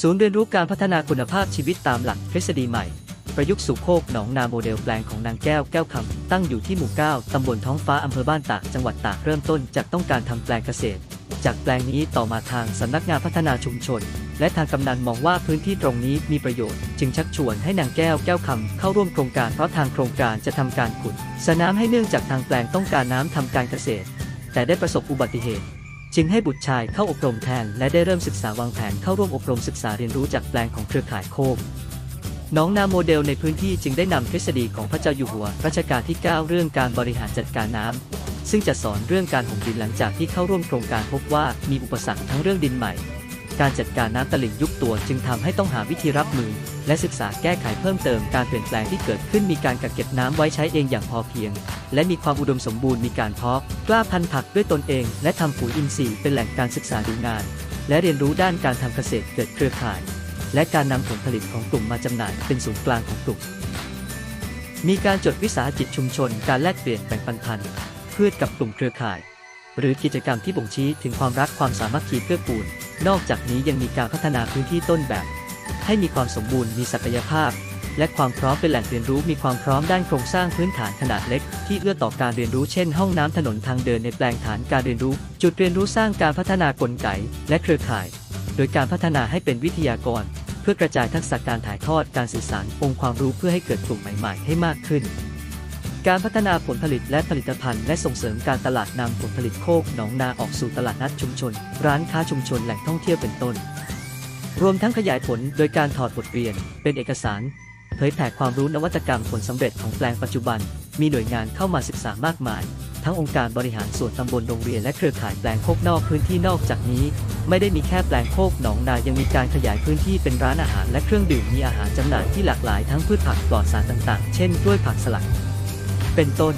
ศูนย์เรียนรู้การพัฒนาคุณภาพชีวิตตามหลักทฤษฎีใหม่ ประยุกต์สู่โคกหนองนาโมเดลแปลงของนางแก้วแก้วคำตั้งอยู่ที่หมู่ 9 ตำบลท้องฟ้าอำเภอบ้านตากจังหวัดตากเริ่มต้นจากต้องการทำแปลงเกษตร จากแปลงนี้ต่อมาทางสำนักงานพัฒนาชุมชน และทางกำนันมองว่าพื้นที่ตรงนี้มีประโยชน์ จึงชักชวนให้นางแก้วแก้วคำเข้าร่วมโครงการเพราะทางโครงการจะทำการขุดสระน้ำให้เนื่องจากทางแปลงต้องการน้ำทำการเกษตร แต่ได้ประสบอุบัติเหตุ จึงให้บุตรชายเข้าอบรมแทน และได้เริ่มศึกษาวางแผนเข้าร่วมอบรมศึกษาเรียนรู้จากแปลงของเครือข่ายโคกน้องนาโมเดลในพื้นที่จึงได้นำทฤษฎีของพระเจ้าอยู่หัวรัชกาลที่ 9 เรื่องการบริหารจัดการน้ำซึ่งจะสอนเรื่องการห่มดินหลังจากที่เข้าร่วมโครงการพบว่ามีอุปสรรคทั้งเรื่องดินใหม่ การจัดการน้ำตลิ่งยุบตัวจึงทำให้ต้องหาวิธีรับมือ และศึกษาแก้ไขเพิ่มเติมการเปลี่ยนแปลงที่เกิดขึ้นมีการกักเก็บน้ำไว้ใช้เองอย่างพอเพียง และมีความอุดมสมบูรณ์มีการเพาะกล้าพันธุ์ผักด้วยตนเอง และทำปุ๋ยอินทรีย์เป็นแหล่งการศึกษาดูงาน และเรียนรู้ด้านการทำเกษตรเกิดเครือข่าย และการนำผลผลิตของกลุ่มมาจำหน่ายเป็นศูนย์กลางของกลุ่มมีการจดวิสาหกิจชุมชน การแลกเปลี่ยนแบ่งปันพันธุ์พืชกับกลุ่มเครือข่าย หรือกิจกรรมที่บ่งชี้ถึงความรักความสามัคคีเกื้อกูล นอกจากนี้ยังมีการพัฒนาพื้นที่ต้นแบบ ให้มีความสมบูรณ์มีศักยภาพ และความพร้อมเป็นแหล่งเรียนรู้มีความพร้อมด้านโครงสร้างพื้นฐานขนาดเล็ก ที่เอื้อต่อการเรียนรู้เช่นห้องน้ำถนนทางเดินในแปลงฐานการเรียนรู้ จุดเรียนรู้สร้างการพัฒนากลไกและเครือข่าย โดยการพัฒนาให้เป็นวิทยากร เพื่อกระจายทักษะการถ่ายทอดการสื่อสารองค์ความรู้เพื่อให้เกิดกลุ่มใหม่ ๆ ให้มากขึ้น การพัฒนาผลผลิตและผลิตภัณฑ์และส่งเสริมการตลาดนำผลผลิตโคกหนองนาออกสู่ตลาดนัดชุมชน ร้านค้าชุมชนแหล่งท่องเที่ยวเป็นต้น รวมทั้งขยายผลโดยการถอดบทเรียน เป็นเอกสารเผยแผ่ความรู้นวัตกรรมผลสำเร็จของแปลงปัจจุบัน มีหน่วยงานเข้ามาศึกษามากมาย ทั้งองค์การบริหารส่วนตำบลโรงเรียนและเครือข่ายแปลงโคกนอกพื้นที่นอกจากนี้ ไม่ได้มีแค่แปลงโคกหนองนายังมีการขยายพื้นที่เป็นร้านอาหารและเครื่องดื่มมีอาหารจำหน่ายที่หลากหลายทั้งพืชผักปลอดสารต่างๆ เช่นกล้วยผักสลัด เป็นต้น